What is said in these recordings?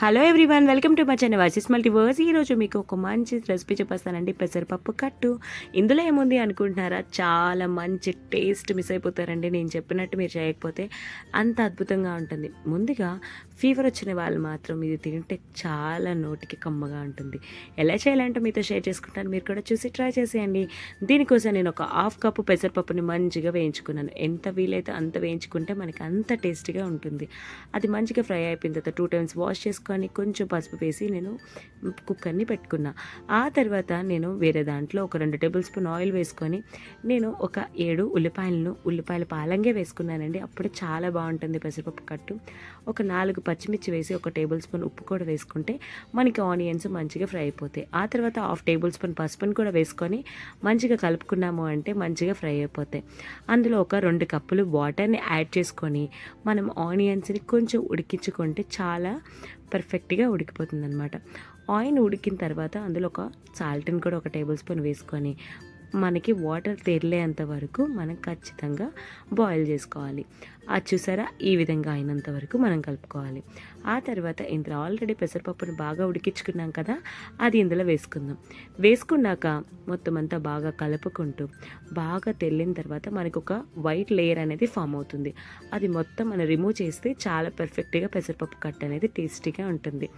Hello everyone welcome to my channel versus multiverse ఈరోజు మీకు ఒక మంచి రెసిపీ చెప్పేస్తానండి పెసరపప్పు కట్టు. ఇందులో ఏముంది అనుకుంటున్నారా? చాలా మంచి టేస్ట్ మిస్ అయిపోతారండి నేను చెప్పినట్టు మీరు చేయకపోతే అంత అద్భుతంగా ఉంటుంది. ముందుగా ఫీవర్ వచ్చిన వాళ్ళు మాత్రం ఇది తింటే చాలా నోటికి కమ్మగా ఉంటుంది. ఎలా చేయాలంటే మీతో షేర్ చేసుకుంటాను మీరు కూడా చూసి ట్రై చేసేయండి. దీనికోసం నేను ఒక హాఫ్ కప్పు పెసరపప్పుని మంచిగా వేయించుకున్నాను. ఎంత వీలైతే అంత వేయించుకుంటే మనకి అంత టేస్టీగా ఉంటుంది. అది మంచిగా ఫ్రై అయిపోయిన తర్వాత టూ టైమ్స్ వాష్ చేసుకొని కొంచెం పసుపు వేసి నేను కుక్కర్ని పెట్టుకున్నా. ఆ తర్వాత నేను వేరే దాంట్లో ఒక రెండు టేబుల్ స్పూన్ ఆయిల్ వేసుకొని నేను ఒక ఏడు ఉల్లిపాయలను ఉల్లిపాయల పాలంగే వేసుకున్నానండి. అప్పుడు చాలా బాగుంటుంది పెసరపప్పు కట్టు. ఒక నాలుగు పచ్చిమిర్చి వేసి ఒక టేబుల్ స్పూన్ ఉప్పు కూడా వేసుకుంటే మనకి ఆనియన్స్ మంచిగా ఫ్రై అయిపోతాయి. ఆ తర్వాత హాఫ్ టేబుల్ స్పూన్ పసుపుని కూడా వేసుకొని మంచిగా కలుపుకున్నాము అంటే మంచిగా ఫ్రై అయిపోతాయి. అందులో ఒక రెండు కప్పులు వాటర్ని యాడ్ చేసుకొని మనం ఆనియన్స్ని కొంచెం ఉడికించుకుంటే చాలా పర్ఫెక్ట్గా ఉడికిపోతుంది అనమాట ఆయిల్ ఉడికిన తర్వాత అందులో ఒక సాల్ట్ని కూడా ఒక టేబుల్ స్పూన్ వేసుకొని మనకి వాటర్ తెరలేంత వరకు మనం ఖచ్చితంగా బాయిల్ చేసుకోవాలి. అది చూసారా? ఈ విధంగా అయినంత వరకు మనం కలుపుకోవాలి. ఆ తర్వాత ఇందులో ఆల్రెడీ పెసరపప్పుని బాగా ఉడికించుకున్నాం కదా అది ఇందులో వేసుకుందాం. వేసుకున్నాక మొత్తం అంతా బాగా కలుపుకుంటూ బాగా తెల్లిన తర్వాత మనకు ఒక వైట్ లేయర్ అనేది ఫామ్ అవుతుంది. అది మొత్తం మనం రిమూవ్ చేస్తే చాలా పర్ఫెక్ట్గా పెసరపప్పు కట్ అనేది టేస్టీగా ఉంటుంది.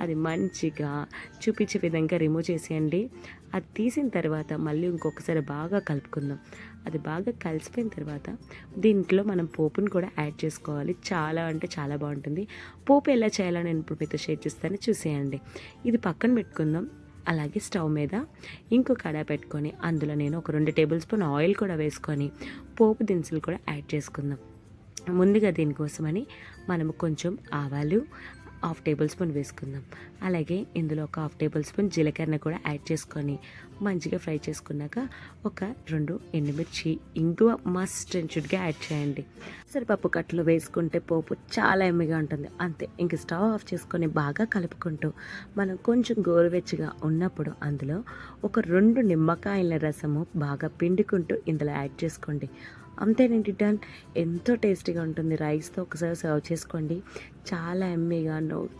అది మంచిగా చూపించే విధంగా రిమూవ్ చేసేయండి. అది తీసిన తర్వాత మళ్ళీ ఒకసారి బాగా కలుపుకుందాం. అది బాగా కలిసిపోయిన తర్వాత దీంట్లో మనం పోపుని కూడా యాడ్ చేసుకోవాలి. చాలా అంటే చాలా బాగుంటుంది. పోపు ఎలా చేయాలో నేను ఇప్పుడు మీతో షేర్ చేస్తాను. చూసేయండి. ఇది పక్కన పెట్టుకుందాం. అలాగే స్టవ్ మీద ఇంకో కడాయి పెట్టుకొని అందులో నేను ఒక రెండు టేబుల్ స్పూన్ ఆయిల్ కూడా వేసుకొని పోపు దినుసులు కూడా యాడ్ చేసుకుందాం. ముందుగా దీనికోసమని మనము కొంచెం ఆవాలు హాఫ్ టేబుల్ స్పూన్ వేసుకుందాం. అలాగే ఇందులో ఒక హాఫ్ టేబుల్ స్పూన్ జీలకర్ర కూడా యాడ్ చేసుకొని మంచిగా ఫ్రై చేసుకున్నాక ఒక రెండు ఎండుమిర్చి ఇంగువ మస్ట్ చుడ్గా యాడ్ చేయండి. సరిపప్పు కట్టలు వేసుకుంటే పోపు చాలా ఎమ్మిగా ఉంటుంది. అంతే ఇంక స్టవ్ ఆఫ్ చేసుకొని బాగా కలుపుకుంటూ మనం కొంచెం గోరువెచ్చగా ఉన్నప్పుడు అందులో ఒక రెండు నిమ్మకాయల రసము బాగా పిండుకుంటూ ఇందులో యాడ్ చేసుకోండి. అంతేనండి డన్ ఎంతో టేస్టీగా ఉంటుంది. రైస్తో ఒకసారి సర్వ్ చేసుకోండి. చాలా ఎమ్మీగా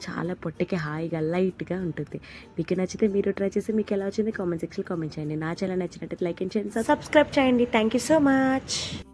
చాలా పొట్టికి హాయిగా లైట్గా ఉంటుంది. మీకు నచ్చితే మీరు ట్రై చేసి మీకు ఎలా వచ్చింది కామెంట్ సెక్షన్లో కామెంట్ చేయండి. నా ఛానల్ నచ్చినట్టు లైక్ చేయండి సబ్స్క్రైబ్ చేయండి. Thank you so much